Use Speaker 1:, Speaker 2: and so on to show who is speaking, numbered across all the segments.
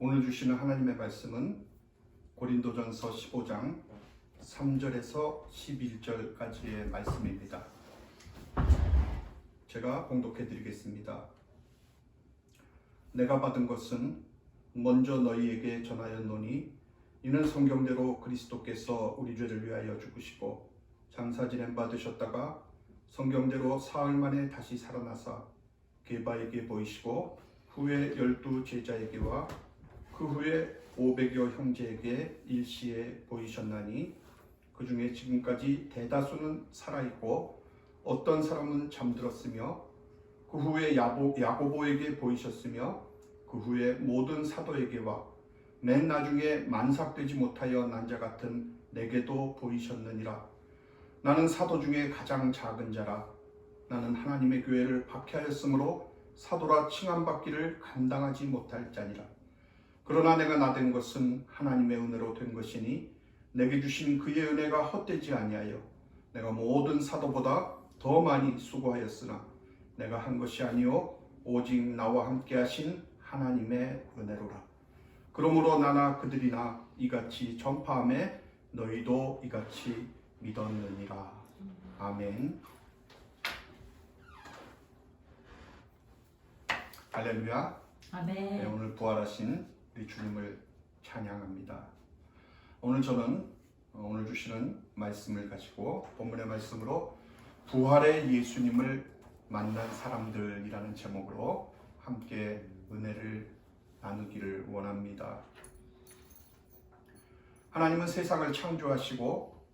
Speaker 1: 오늘 주시는 하나님의 말씀은 고린도전서 15장 3절에서 11절까지의 말씀입니다. 제가 봉독해 드리겠습니다. 내가 받은 것은 먼저 너희에게 전하였노니 이는 성경대로 그리스도께서 우리 죄를 위하여 죽으시고 장사 지냄 받으셨다가 성경대로 사흘 만에 다시 살아나사 게바에게 보이시고 후에 열두 제자에게와 그 후에 오백여 형제에게 일시에 보이셨나니 그 중에 지금까지 대다수는 살아있고 어떤 사람은 잠들었으며 그 후에 야보, 야고보에게 보이셨으며 그 후에 모든 사도에게와 맨 나중에 만삭되지 못하여 난자 같은 내게도 보이셨느니라. 나는 사도 중에 가장 작은 자라. 나는 하나님의 교회를 박해하였으므로 사도라 칭함받기를 감당하지 못할 자니라 그러나 내가 나 된 것은 하나님의 은혜로 된 것이니 내게 주신 그의 은혜가 헛되지 아니하여 내가 모든 사도보다 더 많이 수고하였으나 내가 한 것이 아니요 오직 나와 함께 하신 하나님의 은혜로라. 그러므로 나나 그들이나 이같이 전파함에 너희도 이같이 믿었느니라. 아멘. 할렐루야. 네,
Speaker 2: 아멘.
Speaker 1: 오늘 부활하신 우리 주님을 찬양합니다. 오늘 저는 어, 오늘 주시는 말씀을 가지고 본문의 말씀으로 부활의 예수님을 만난 사람들이라는 제목으로 함께 은혜를 나누기를 원합니다. 하나님은 세상을 창조하시고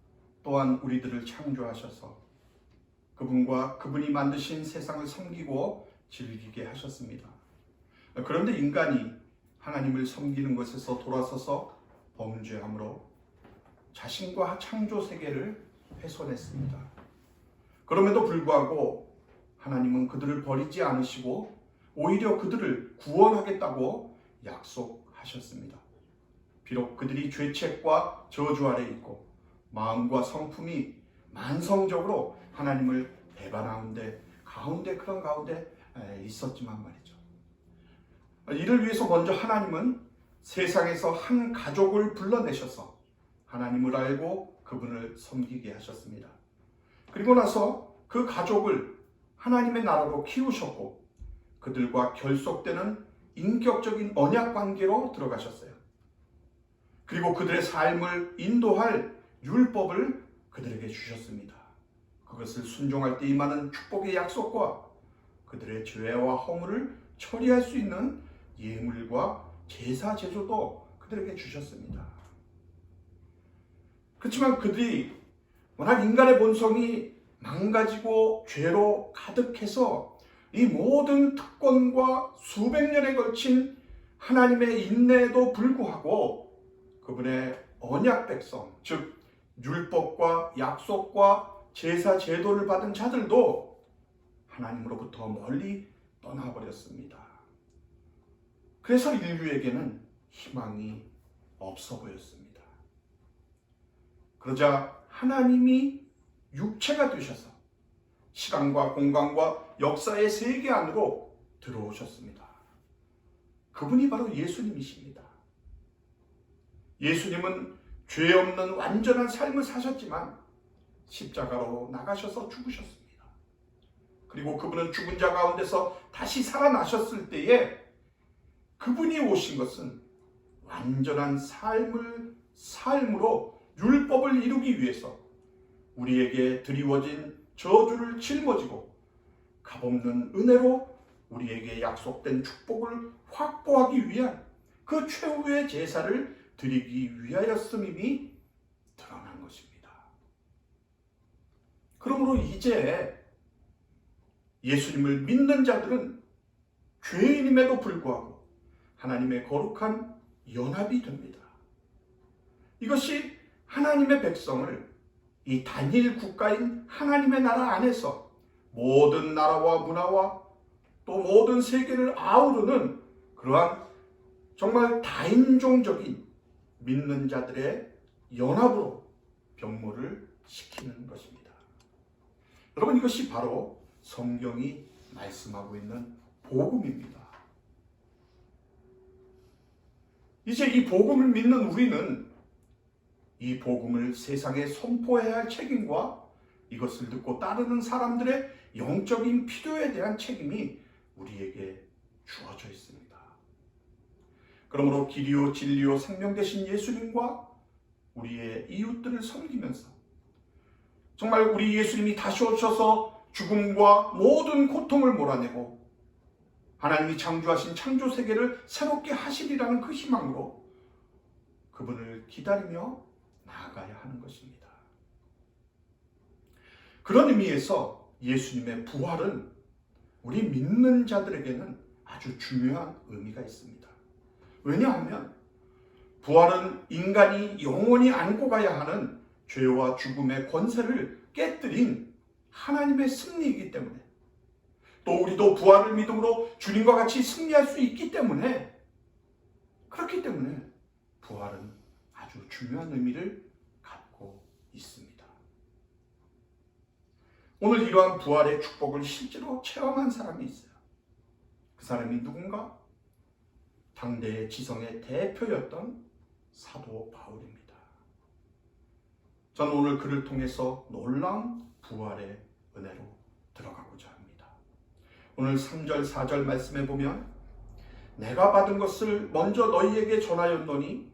Speaker 1: 또한 우리들을 창조하셔서 그분과 그분이 만드신 세상을 섬기고 즐기게 하셨습니다. 그런데 인간이 하나님을 섬기는 것에서 돌아서서 범죄함으로 자신과 창조 세계를 훼손했습니다. 그럼에도 불구하고 하나님은 그들을 버리지 않으시고 오히려 그들을 구원하겠다고 약속하셨습니다. 비록 그들이 죄책과 저주 아래 있고 마음과 성품이 만성적으로 하나님을 배반하는데 가운데 그런 가운데 있었지만 말이죠. 이를 위해서 먼저 하나님은 세상에서 한 가족을 불러내셔서 하나님을 알고 그분을 섬기게 하셨습니다. 그리고 나서 그 가족을 하나님의 나라로 키우셨고 그들과 결속되는 인격적인 언약 관계로 들어가셨어요. 그리고 그들의 삶을 인도할 율법을 그들에게 주셨습니다. 그것을 순종할 때 임하는 축복의 약속과 그들의 죄와 허물을 처리할 수 있는 예물과 제사 제조도 그들에게 주셨습니다. 그렇지만 그들이 워낙 인간의 본성이 망가지고 죄로 가득해서 이 모든 특권과 수백 년에 걸친 하나님의 인내에도 불구하고 그분의 언약 백성, 즉 율법과 약속과 제사 제도를 받은 자들도 하나님으로부터 멀리 떠나버렸습니다. 그래서 인류에게는 희망이 없어 보였습니다. 그러자 하나님이 육체가 되셔서 시간과 공간과 역사의 세계 안으로 들어오셨습니다. 그분이 바로 예수님이십니다. 예수님은 죄 없는 완전한 삶을 사셨지만 십자가로 나가셔서 죽으셨습니다. 그리고 그분은 죽은 자 가운데서 다시 살아나셨을 때에 그분이 오신 것은 완전한 삶을 삶으로 율법을 이루기 위해서 우리에게 드리워진 저주를 짊어지고 값없는 은혜로 우리에게 약속된 축복을 확보하기 위한 그 최후의 제사를 드리기 위하였음임이 드러난 것입니다. 그러므로 이제 예수님을 믿는 자들은 죄인임에도 불구하고 하나님의 거룩한 연합이 됩니다. 이것이 하나님의 백성을 이 단일 국가인 하나님의 나라 안에서 모든 나라와 문화와 또 모든 세계를 아우르는 그러한 정말 다인종적인 믿는 자들의 연합으로 병모를 시키는 것입니다. 여러분 이것이 바로 성경이 말씀하고 있는 복음입니다. 이제 이 복음을 믿는 우리는 이 복음을 세상에 선포해야 할 책임과 이것을 듣고 따르는 사람들의 영적인 필요에 대한 책임이 우리에게 주어져 있습니다. 그러므로 길이요 진리요 생명 되신 예수님과 우리의 이웃들을 섬기면서 정말 우리 예수님이 다시 오셔서 죽음과 모든 고통을 몰아내고 하나님이 창조하신 창조 세계를 새롭게 하시리라는 그 희망으로 그분을 기다리며 나아가야 하는 것입니다. 그런 의미에서 예수님의 부활은 우리 믿는 자들에게는 아주 중요한 의미가 있습니다. 왜냐하면 부활은 인간이 영원히 안고 가야 하는 죄와 죽음의 권세를 깨뜨린 하나님의 승리이기 때문에 또 우리도 부활을 믿음으로 주님과 같이 승리할 수 있기 때문에 그렇기 때문에 부활은 아주 중요한 의미를 갖고 있습니다. 오늘 이러한 부활의 축복을 실제로 체험한 사람이 있어요. 그 사람이 누군가? 당대의 지성의 대표였던 사도 바울입니다. 저는 오늘 그를 통해서 놀라운 부활의 은혜로 들어가고자 합니다. 오늘 3절, 4절 말씀에 보면 내가 받은 것을 먼저 너희에게 전하였노니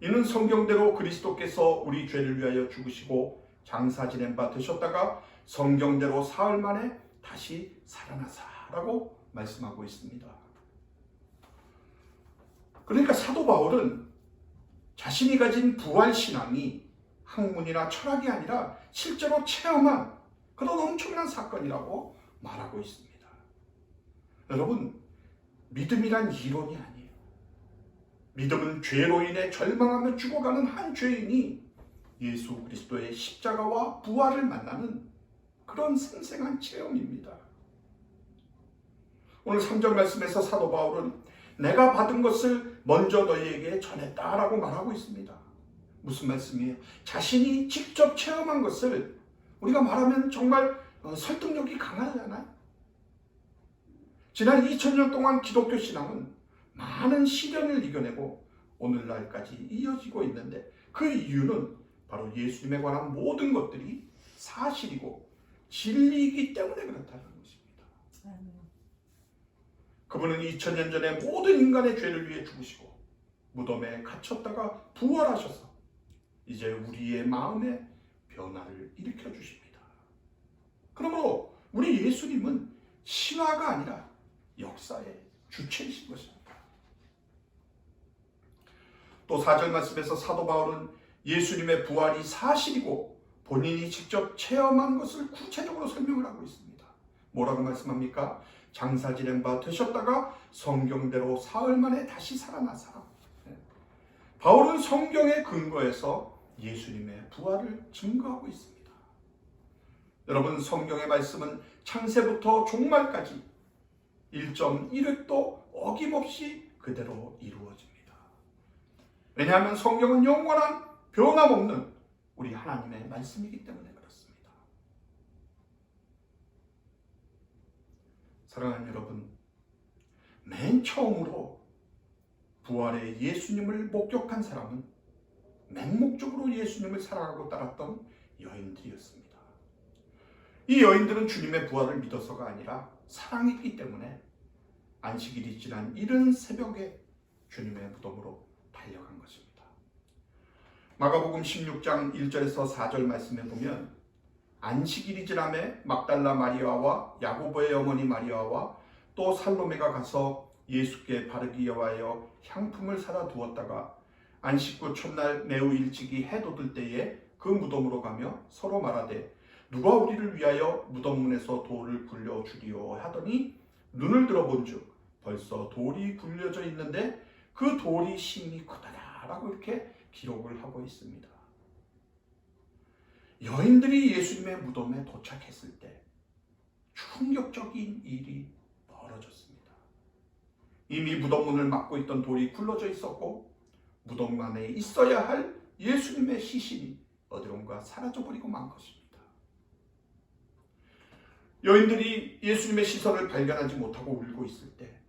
Speaker 1: 이는 성경대로 그리스도께서 우리 죄를 위하여 죽으시고 장사 지낸 바 되셨다가 성경대로 사흘 만에 다시 살아나사라고 말씀하고 있습니다. 그러니까 사도 바울은 자신이 가진 부활 신앙이 학문이나 철학이 아니라 실제로 체험한 그런 엄청난 사건이라고 말하고 있습니다. 여러분, 믿음이란 이론이 아니에요. 믿음은 죄로 인해 절망하며 죽어가는 한 죄인이 예수 그리스도의 십자가와 부활을 만나는 그런 생생한 체험입니다. 오늘 3절 말씀에서 사도 바울은 내가 받은 것을 먼저 너희에게 전했다라고 말하고 있습니다. 무슨 말씀이에요? 자신이 직접 체험한 것을 우리가 말하면 정말 어, 설득력이 강하잖아요. 지난 2000년 동안 기독교 신앙은 많은 시련을 이겨내고 오늘날까지 이어지고 있는데 그 이유는 바로 예수님에 관한 모든 것들이 사실이고 진리이기 때문에 그렇다는 것입니다. 그분은 2000년 전에 모든 인간의 죄를 위해 죽으시고 무덤에 갇혔다가 부활하셔서 이제 우리의 마음에 변화를 일으켜 주십니다. 그러므로 우리 예수님은 신화가 아니라 역사의 주체이신 것입니다. 또 4절 말씀에서 사도 바울은 예수님의 부활이 사실이고 본인이 직접 체험한 것을 구체적으로 설명을 하고 있습니다. 뭐라고 말씀합니까? 장사 지낸 바 되셨다가 성경대로 사흘 만에 다시 살아나사. 네. 바울은 성경의 근거에서 예수님의 부활을 증거하고 있습니다. 여러분 성경의 말씀은 창세부터 종말까지 1.1획도 어김없이 그대로 이루어집니다. 왜냐하면 성경은 영원한 변함없는 우리 하나님의 말씀이기 때문에 그렇습니다. 사랑하는 여러분, 맨 처음으로 부활의 예수님을 목격한 사람은 맹목적으로 예수님을 사랑하고 따랐던 여인들이었습니다. 이 여인들은 주님의 부활을 믿어서가 아니라 사랑했기 때문에 안식일이 지난 이른 새벽에 주님의 무덤으로 달려간 것입니다. 마가복음 16장 1절에서 4절 말씀에 보면 안식일이 지남에 막달라 마리아와 야고보의 어머니 마리아와 또 살로메가 가서 예수께 바르기 위하여 향품을 사다 두었다가 안식구 첫날 매우 일찍이 해 돋을 때에 그 무덤으로 가며 서로 말하되 누가 우리를 위하여 무덤 문에서 돌을 굴려 주리오 하더니 눈을 들어본즉 벌써 돌이 굴려져 있는데 그 돌이 심히 크다라고 이렇게 기록을 하고 있습니다. 여인들이 예수님의 무덤에 도착했을 때 충격적인 일이 벌어졌습니다. 이미 무덤문을 막고 있던 돌이 굴러져 있었고 무덤 안에 있어야 할 예수님의 시신이 어디론가 사라져버리고 만 것입니다. 여인들이 예수님의 시선을 발견하지 못하고 울고 있을 때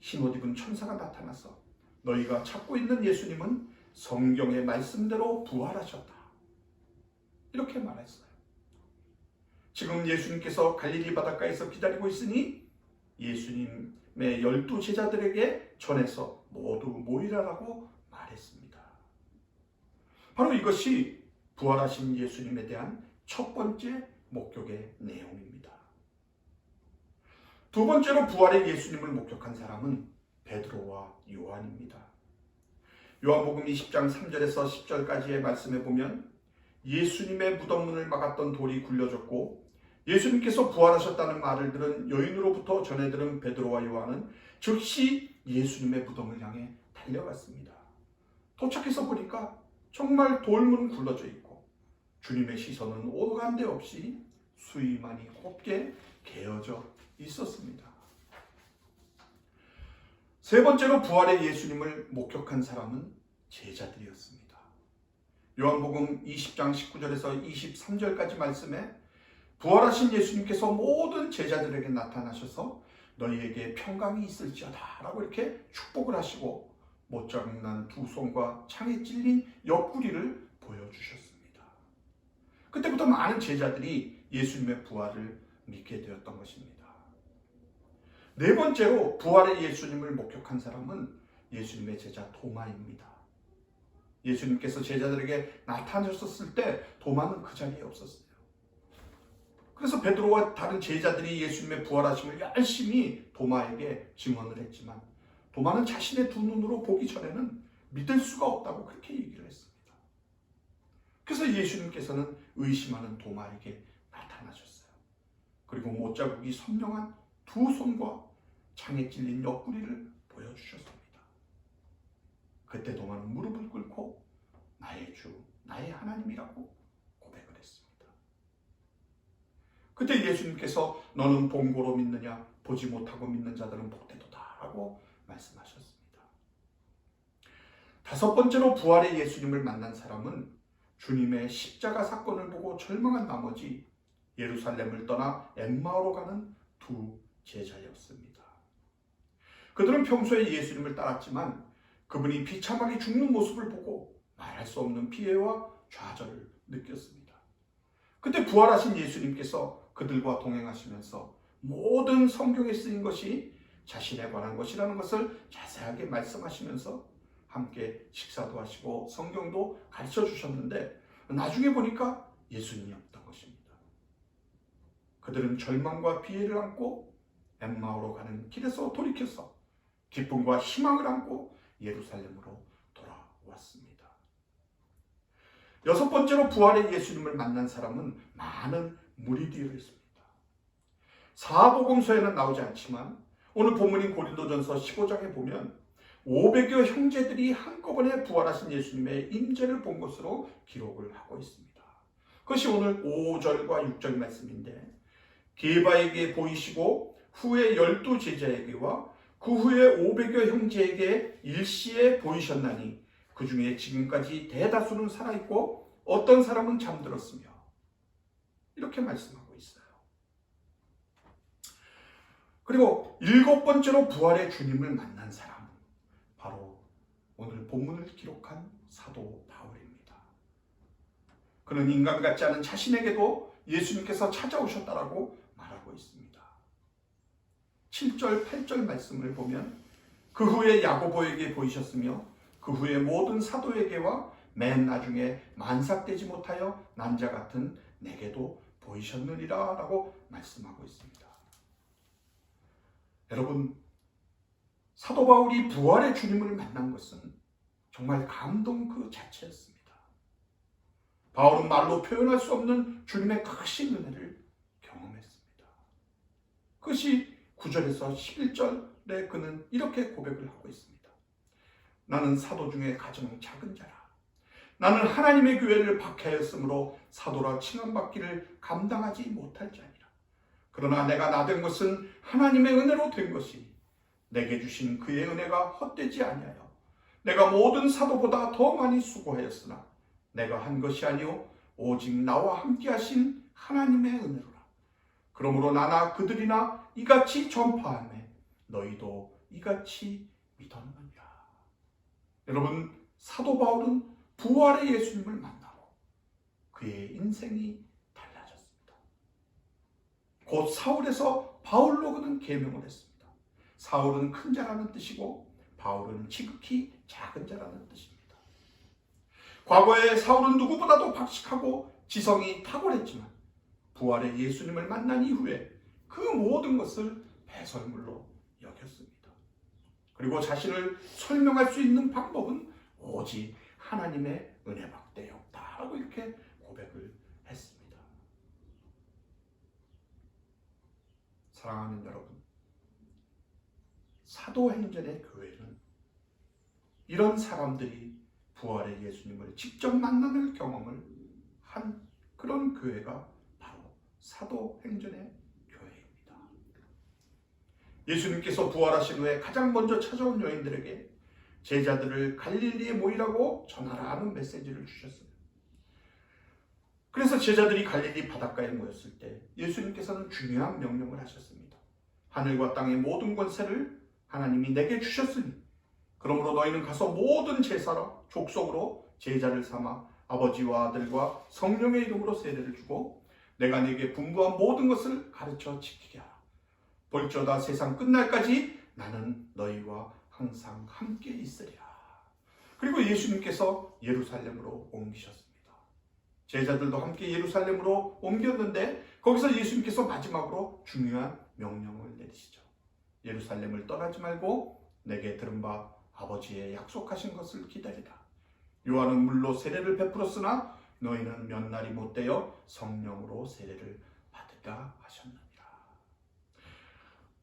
Speaker 1: 흰옷 입은 천사가 나타나서 너희가 찾고 있는 예수님은 성경의 말씀대로 부활하셨다. 이렇게 말했어요. 지금 예수님께서 갈릴리 바닷가에서 기다리고 있으니 예수님의 열두 제자들에게 전해서 모두 모이라라고 말했습니다. 바로 이것이 부활하신 예수님에 대한 첫 번째 목격의 내용입니다. 두 번째로 부활의 예수님을 목격한 사람은 베드로와 요한입니다. 요한복음 20장 3절에서 10절까지의 말씀에 보면 예수님의 무덤문을 막았던 돌이 굴려졌고 예수님께서 부활하셨다는 말을 들은 여인으로부터 전해 들은 베드로와 요한은 즉시 예수님의 무덤을 향해 달려갔습니다. 도착해서 보니까 정말 돌문 굴러져 있고 주님의 시선은 오간데 없이 수위만이 곱게 개어져 있었습니다. 세 번째로 부활의 예수님을 목격한 사람은 제자들이었습니다. 요한복음 20장 19절에서 23절까지 말씀에 부활하신 예수님께서 모든 제자들에게 나타나셔서 너희에게 평강이 있을지어다 라고 이렇게 축복을 하시고 못장난 두 손과 창에 찔린 옆구리를 보여주셨습니다. 그때부터 많은 제자들이 예수님의 부활을 믿게 되었던 것입니다. 네 번째로 부활의 예수님을 목격한 사람은 예수님의 제자 도마입니다. 예수님께서 제자들에게 나타나셨을 때 도마는 그 자리에 없었어요. 그래서 베드로와 다른 제자들이 예수님의 부활하심을 열심히 도마에게 증언을 했지만 도마는 자신의 두 눈으로 보기 전에는 믿을 수가 없다고 그렇게 얘기를 했습니다. 그래서 예수님께서는 의심하는 도마에게 나타나셨어요. 그리고 못자국이 선명한 두 손과 창에 찔린 옆구리를 보여주셨습니다. 그때 도마는 무릎을 꿇고 나의 주, 나의 하나님이라고 고백을 했습니다. 그때 예수님께서 너는 본고로 믿느냐 보지 못하고 믿는 자들은 복되도다 라고 말씀하셨습니다. 다섯 번째로 부활의 예수님을 만난 사람은 주님의 십자가 사건을 보고 절망한 나머지 예루살렘을 떠나 엠마오로 가는 두 제자였습니다. 그들은 평소에 예수님을 따랐지만 그분이 비참하게 죽는 모습을 보고 말할 수 없는 피해와 좌절을 느꼈습니다. 그때 부활하신 예수님께서 그들과 동행하시면서 모든 성경에 쓰인 것이 자신에 관한 것이라는 것을 자세하게 말씀하시면서 함께 식사도 하시고 성경도 가르쳐 주셨는데 나중에 보니까 예수님이었던 것입니다. 그들은 절망과 피해를 안고 엠마오로 가는 길에서 돌이켜서 기쁨과 희망을 안고 예루살렘으로 돌아왔습니다. 여섯 번째로 부활의 예수님을 만난 사람은 많은 무리들이었습니다. 사복음서에는 나오지 않지만 오늘 본문인 고린도전서 15장에 보면 500여 형제들이 한꺼번에 부활하신 예수님의 임재를 본 것으로 기록을 하고 있습니다. 그것이 오늘 5절과 6절 말씀인데 게바에게 보이시고 후에 열두 제자에게와 그 후에 500여 형제에게 일시에 보이셨나니 그 중에 지금까지 대다수는 살아있고 어떤 사람은 잠들었으며 이렇게 말씀하고 있어요. 그리고 일곱 번째로 부활의 주님을 바로 오늘 본문을 기록한 사도 바울입니다. 그는 인간 같지 않은 자신에게도 예수님께서 찾아오셨다라고 말하고 있습니다. 7절, 8절 말씀을 보면 그 후에 야고보에게 보이셨으며 그 후에 모든 사도에게와 맨 나중에 만삭되지 못하여 난자 같은 내게도 보이셨느니라 라고 말씀하고 있습니다. 여러분, 사도 바울이 부활의 주님을 만난 것은 정말 감동 그 자체였습니다. 바울은 말로 표현할 수 없는 주님의 크신 은혜를 경험했습니다. 그것이 9절에서 11절에 그는 이렇게 고백을 하고 있습니다. 나는 사도 중에 가장 작은 자라. 나는 하나님의 교회를 박해하였으므로 사도라 칭함받기를 감당하지 못할 자니라. 그러나 내가 나 된 것은 하나님의 은혜로 된 것이 내게 주신 그의 은혜가 헛되지 아니하여 내가 모든 사도보다 더 많이 수고하였으나 내가 한 것이 아니요 오직 나와 함께 하신 하나님의 은혜로라. 그러므로 나나 그들이나 이같이 전파하매 너희도 이같이 믿었느니라. 여러분 사도 바울은 부활의 예수님을 만나고 그의 인생이 달라졌습니다. 곧 사울에서 바울로 그는 계명을 했습니다. 사울은 큰 자라는 뜻이고 바울은 지극히 작은 자라는 뜻입니다. 과거에 사울은 누구보다도 박식하고 지성이 탁월했지만 부활의 예수님을 만난 이후에 그 모든 것을 배설물로 여겼습니다. 그리고 자신을 설명할 수 있는 방법은 오직 하나님의 은혜밖에 없다라고 이렇게 고백을 했습니다. 사랑하는 여러분, 사도행전의 교회는 이런 사람들이 부활의 예수님을 직접 만나는 경험을 한 그런 교회가 바로 사도행전의 교회입니다. 예수님께서 부활하신 후에 가장 먼저 찾아온 여인들에게 제자들을 갈릴리에 모이라고 전하라 하는 메시지를 주셨어요. 그래서 제자들이 갈릴리 바닷가에 모였을 때 예수님께서는 중요한 명령을 하셨습니다. 하늘과 땅의 모든 권세를 하나님이 내게 주셨으니 그러므로 너희는 가서 모든 제사로 족속으로 제자를 삼아 아버지와 아들과 성령의 이름으로 세례를 주고 내가 네게 분부한 모든 것을 가르쳐 지키게 하라. 볼저다 세상 끝날까지 나는 너희와 항상 함께 있으리라. 그리고 예수님께서 예루살렘으로 옮기셨습니다. 제자들도 함께 예루살렘으로 옮겼는데 거기서 예수님께서 마지막으로 중요한 명령을 내리시죠. 예루살렘을 떠나지 말고 내게 들은 바 아버지의 약속하신 것을 기다리라. 요한은 물로 세례를 베풀었으나 너희는 몇 날이 못 되어 성령으로 세례를 받으라 하셨느니라.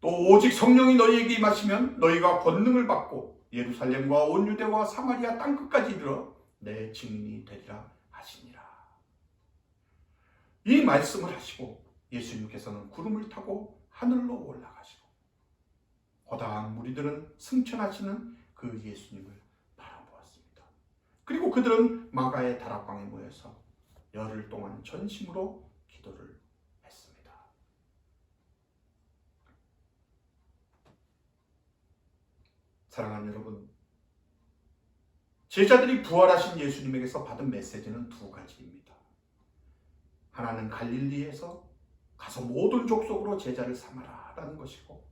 Speaker 1: 또 오직 성령이 너희에게 임하시면 너희가 권능을 받고 예루살렘과 온 유대와 사마리아 땅 끝까지 이르러 내 증인이 되리라 하시니라. 이 말씀을 하시고 예수님께서는 구름을 타고 하늘로 올라가시고 허다한 무리들은 승천하시는 그 예수님을 바라보았습니다. 그리고 그들은 마가의 다락방에 모여서 열흘 동안 전심으로 기도를 했습니다. 사랑하는 여러분, 제자들이 부활하신 예수님에게서 받은 메시지는 두 가지입니다. 하나는 갈릴리에서 가서 모든 족속으로 제자를 삼아라 라는 것이고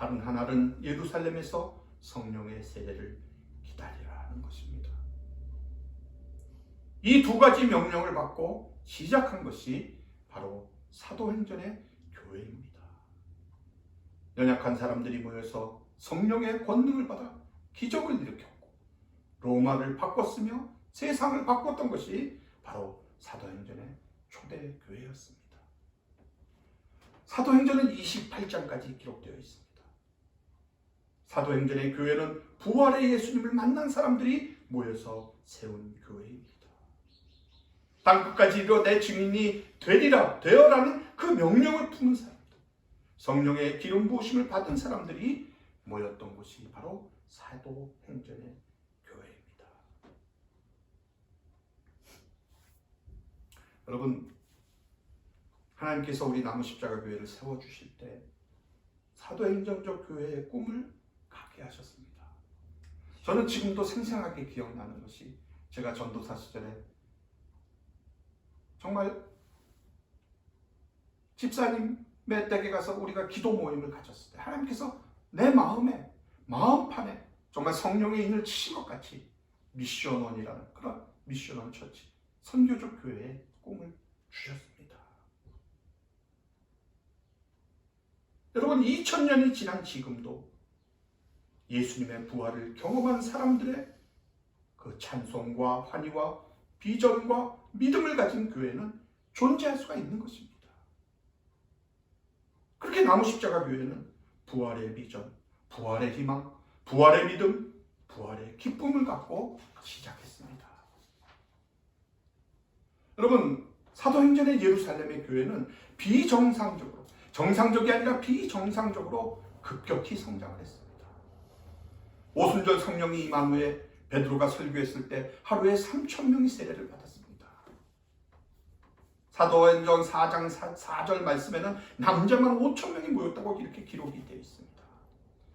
Speaker 1: 다른 하나는 예루살렘에서 성령의 세례를 기다리라는 것입니다. 이 두 가지 명령을 받고 시작한 것이 바로 사도행전의 교회입니다. 연약한 사람들이 모여서 성령의 권능을 받아 기적을 일으켰고 로마를 바꿨으며 세상을 바꿨던 것이 바로 사도행전의 초대 교회였습니다. 사도행전은 28장까지 기록되어 있습니다. 사도행전의 교회는 부활의 예수님을 만난 사람들이 모여서 세운 교회입니다. 땅끝까지 이르러 내 증인이 되리라 되어라는 그 명령을 품은 사람들, 성령의 기름 부으심을 받은 사람들이 모였던 곳이 바로 사도행전의 교회입니다. 여러분 하나님께서 우리 나무 십자가 교회를 세워 주실 때 사도행전적 교회의 꿈을 갖게 하셨습니다. 저는 지금도 생생하게 기억나는 것이 제가 전도사 시절에 정말 집사님의 댁에 가서 우리가 기도 모임을 가졌을 때 하나님께서 내 마음에 마음판에 정말 성령의 인을 치신 것 같이 미션원이라는 그런 미션원 처치 선교적 교회의 꿈을 주셨습니다. 여러분 2000년이 지난 지금도 예수님의 부활을 경험한 사람들의 그 찬송과 환희와 비전과 믿음을 가진 교회는 존재할 수가 있는 것입니다. 그렇게 나무 십자가 교회는 부활의 비전, 부활의 희망, 부활의 믿음, 부활의 기쁨을 갖고 시작했습니다. 여러분, 사도행전의 예루살렘의 교회는 비정상적으로, 정상적이 아니라 비정상적으로 급격히 성장을 했습니다. 오순절 성령이 임한 후에 베드로가 설교했을 때 하루에 3천 명이 세례를 받았습니다. 사도행전 4장 4, 절 말씀에는 남자만 5천 명이 모였다고 이렇게 기록이 되어 있습니다.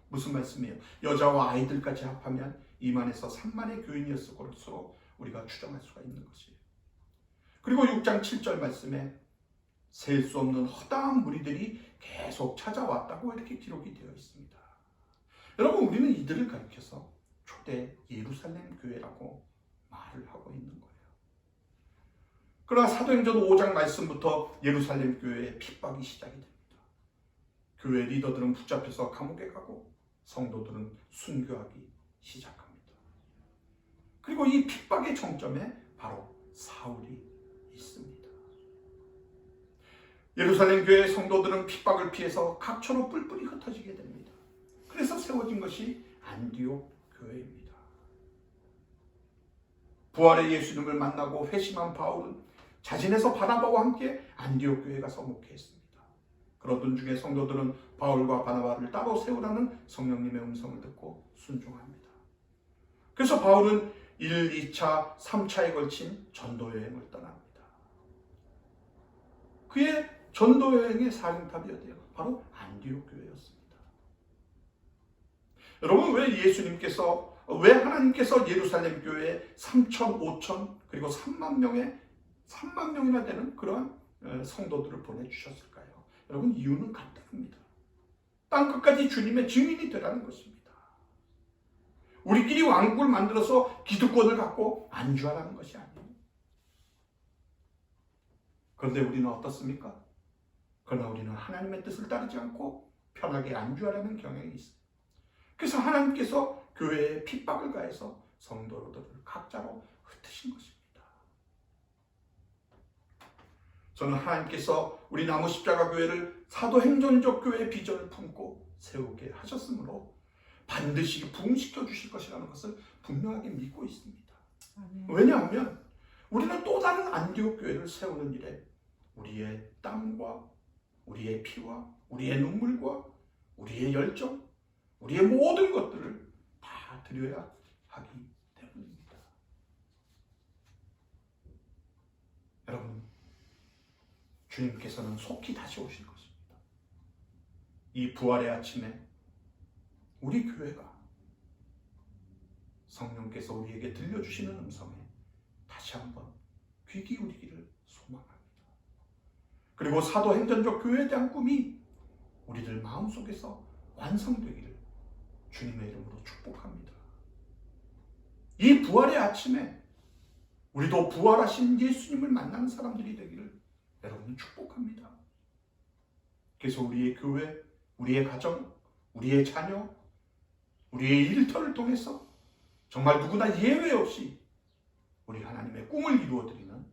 Speaker 1: 무슨 말씀이에요? 여자와 아이들까지 합하면 2만에서 3만의 교인이었을 것으로 우리가 추정할 수가 있는 것이에요. 그리고 6장 7절 말씀에 셀 수 없는 허다한 무리들이 계속 찾아왔다고 이렇게 기록이 되어 있습니다. 여러분 우리는 이들을 가리켜서 초대 예루살렘 교회라고 말을 하고 있는 거예요. 그러나 사도행전 5장 말씀부터 예루살렘 교회의 핍박이 시작이 됩니다. 교회 리더들은 붙잡혀서 감옥에 가고 성도들은 순교하기 시작합니다. 그리고 이 핍박의 정점에 바로 사울이 있습니다. 예루살렘 교회 성도들은 핍박을 피해서 각처로 뿔뿔이 흩어지게 됩니다. 그래서 세워진 것이 안디옥 교회입니다. 부활의 예수님을 만나고 회심한 바울은 자진해서 바나바와 함께 안디옥 교회 가서 목회했습니다. 그러던 중에 성도들은 바울과 바나바를 따로 세우라는 성령님의 음성을 듣고 순종합니다. 그래서 바울은 1, 2차, 3차에 걸친 전도 여행을 떠납니다. 그의 전도 여행의 사령탑이 어디예요? 바로 안디옥 교회였습니다. 여러분 왜 예수님께서 왜 하나님께서 예루살렘 교회에 3천, 5천 그리고 3만 명의 3만 명이나 되는 그러한 어, 성도들을 보내주셨을까요? 여러분 이유는 간단합니다. 땅 끝까지 주님의 증인이 되라는 것입니다. 우리끼리 왕국을 만들어서 기득권을 갖고 안주하라는 것이 아니에요. 그런데 우리는 어떻습니까? 그러나 우리는 하나님의 뜻을 따르지 않고 편하게 안주하라는 경향이 있어요. 그래서 하나님께서 교회에 핍박을 가해서 성도들을 각자로 흩으신 것입니다. 저는 하나님께서 우리 나무 십자가 교회를 사도행전적 교회의 비전을 품고 세우게 하셨으므로 반드시 부흥시켜 주실 것이라는 것을 분명하게 믿고 있습니다.
Speaker 2: 아멘.
Speaker 1: 왜냐하면 우리는 또 다른 안디옥 교회를 세우는 일에 우리의 땀과 우리의 피와 우리의 눈물과 우리의 열정, 우리의 모든 것들을 다 드려야 하기 때문입니다. 여러분, 주님께서는 속히 다시 오실 것입니다. 이 부활의 아침에 우리 교회가 성령께서 우리에게 들려주시는 음성에 다시 한번 귀 기울이기를 소망합니다. 그리고 사도행전적 교회에 대한 꿈이 우리들 마음속에서 완성되기를 주님의 이름으로 축복합니다. 이 부활의 아침에 우리도 부활하신 예수님을 만나는 사람들이 되기를 여러분 축복합니다. 그래서 우리의 교회, 우리의 가정, 우리의 자녀, 우리의 일터를 통해서 정말 누구나 예외 없이 우리 하나님의 꿈을 이루어드리는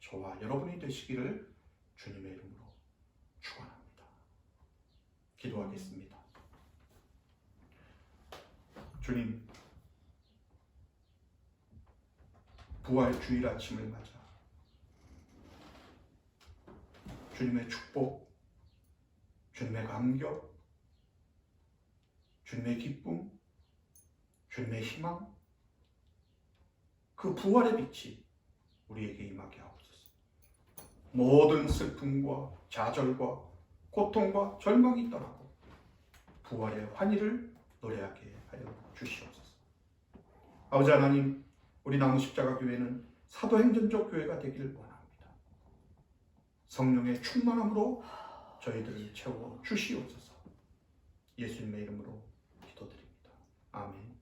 Speaker 1: 저와 여러분이 되시기를 주님의 이름으로 축원합니다. 기도하겠습니다. 주님, 부활 주일 아침을 맞아 주님의 축복, 주님의 감격, 주님의 기쁨, 주님의 희망, 그 부활의 빛이 우리에게 임하게 하옵소서. 모든 슬픔과 좌절과 고통과 절망이 떠나고 부활의 환희를 노래하게 주시옵소서. 아버지 하나님, 우리 나무 십자가 교회는 사도행전적 교회가 되기를 원합니다. 성령의 충만함으로 저희들을 채워 주시옵소서. 예수님의 이름으로 기도드립니다. 아멘.